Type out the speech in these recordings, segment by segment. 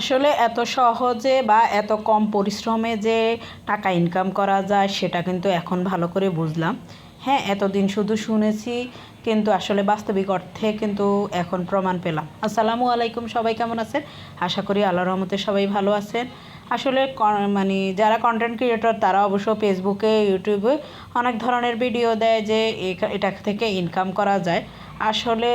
আসলে এত সহজে বা এত কম পরিশ্রমে যে টাকা ইনকাম করা যায়, সেটা কিন্তু এখন ভালো করে বুঝলাম। হ্যাঁ এতদিন শুধু শুনেছি, কিন্তু আসলে বাস্তবিক অর্থে কিন্তু এখন প্রমাণ পেলাম। আসসালামু আলাইকুম, সবাই কেমন আছেন? আশা করি আল্লাহ রহমতে সবাই ভালো আছেন। আসলে মানে যারা কন্টেন্ট ক্রিয়েটর তারা অবশ্য ফেসবুকে ইউটিউবে অনেক ধরনের ভিডিও দেয় যে এটা থেকে ইনকাম করা যায়। আসলে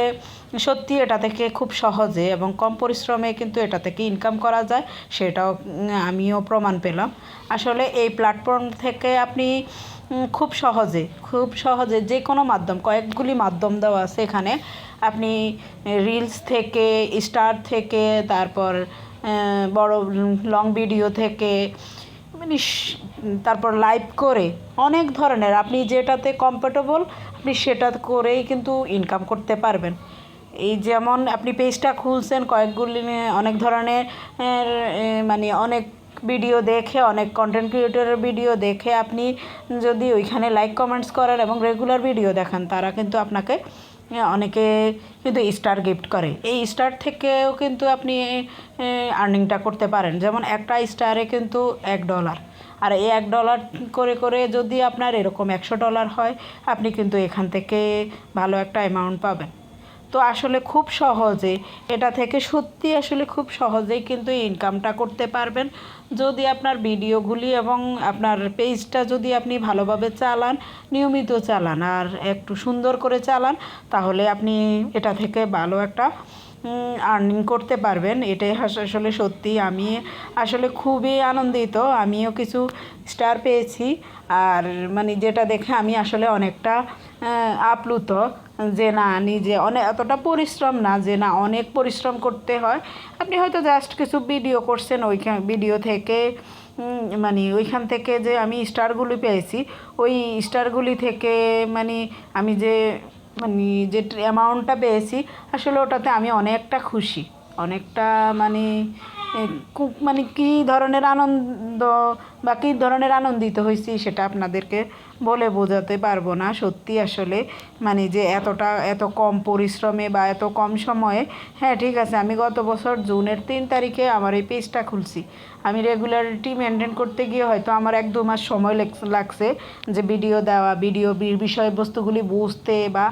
সত্যি এটা থেকে খুব সহজে এবং কম পরিশ্রমে কিন্তু এটা থেকে ইনকাম করা যায়, সেটাও আমিও প্রমাণ পেলাম। আসলে এই প্ল্যাটফর্ম থেকে আপনি খুব সহজে খুব সহজে যে কোনো মাধ্যম, কয়েকগুলি মাধ্যম দেওয়া আছে এখানে। আপনি রিলস থেকে স্টার থেকে, তারপর বড় লং ভিডিও থেকে মানে তারপর লাইভ করে অনেক ধরনের, আপনি যেটাতে কমফোর্টেবল আপনি সেটা করেই কিন্তু ইনকাম করতে পারবেন। এই যেমন আপনি পেজটা খুলছেন, কয়েকগুলি অনেক ধরনের মানে অনেক ভিডিও দেখে, অনেক কন্টেন্ট ক্রিয়েটরের ভিডিও দেখে আপনি যদি ওইখানে লাইক কমেন্টস করেন এবং রেগুলার ভিডিও দেখান, তারা কিন্তু আপনাকে অনেকে কিন্তু স্টার গিফট করে। এই স্টার থেকেও কিন্তু আপনি আর্নিংটা করতে পারেন। যেমন একটা স্টারে কিন্তু এক ডলার আর এই এক ডলার করে করে যদি আপনার এরকম একশো ডলার হয়, আপনি কিন্তু এখান থেকে ভালো একটা অ্যামাউন্ট পাবেন। তো আসলে খুব সহজে, এটা থেকে সত্যি আসলে খুব সহজেই কিন্তু ইনকামটা করতে পারবেন। যদি আপনার ভিডিওগুলি এবং আপনার পেজটা যদি আপনি ভালোভাবে চালান, নিয়মিত চালান আর একটু সুন্দর করে চালান, তাহলে আপনি এটা থেকে ভালো একটা আর্নিং করতে পারবেন। এটাই আসলে সত্যি। আমি আসলে খুবই আনন্দিত। আমিও কিছু স্টার পেয়েছি। আর মানে যেটা দেখে আমি আসলে অনেকটা আপ্লুত যে না, নিজে অনেক এতটা পরিশ্রম না যে না, অনেক পরিশ্রম করতে হয়। আপনি হয়তো জাস্ট কিছু ভিডিও করছেন ওইখান ভিডিও থেকে মানে ওইখান থেকে যে আমি স্টারগুলি পেয়েছি। ওই স্টারগুলি থেকে মানে আমি যে মানে যে অ্যামাউন্টটা পেয়েছি, আসলে ওটাতে আমি অনেকটা খুশি। অনেকটা মানে খুব মানে কী ধরনের আনন্দ বা কী ধরনের আনন্দিত হয়েছি সেটা আপনাদেরকে বলে বোঝাতে পারব না। সত্যি আসলে মানে যে এতটা, এত কম পরিশ্রমে বা এত কম সময়ে হ্যাঁ ঠিক আছে, আমি গত বছর জুনের তিন তারিখে আমার এই পেজটা খুলছি। আমি রেগুলারিটি মেনটেন করতে গিয়ে হয়তো আমার এক দু মাস সময় লাগছে যে ভিডিও দেওয়া ভিডিও বিষয়বস্তুগুলি বুঝতে বা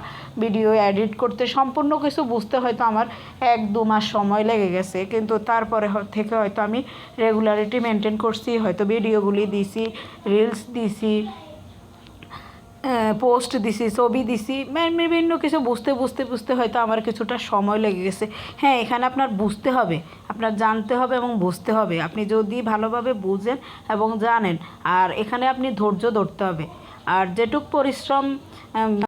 ভিডিও এডিট করতে সম্পূর্ণ কিছু বুঝতে হয়তো আমার এক দু মাস সময় লেগে গেছে। কিন্তু তারপরে থেকে হয়তো আমি রেগুলারিটি মেনটেন করছি, হয়তো ভিডিওগুলি দিছি রিলস দিছি পোস্ট দিছি, ছবি দিছি বিভিন্ন কিছু বুঝতে বুঝতে বুঝতে হয়তো আমার কিছুটা সময় লেগে গেছে। হ্যাঁ এখানে আপনার বুঝতে হবে, আপনার জানতে হবে এবং বুঝতে হবে। আপনি যদি ভালোভাবে বুঝেন এবং জানেন, আর এখানে আপনি ধৈর্য ধরতে হবে। আর যেটুক পরিশ্রম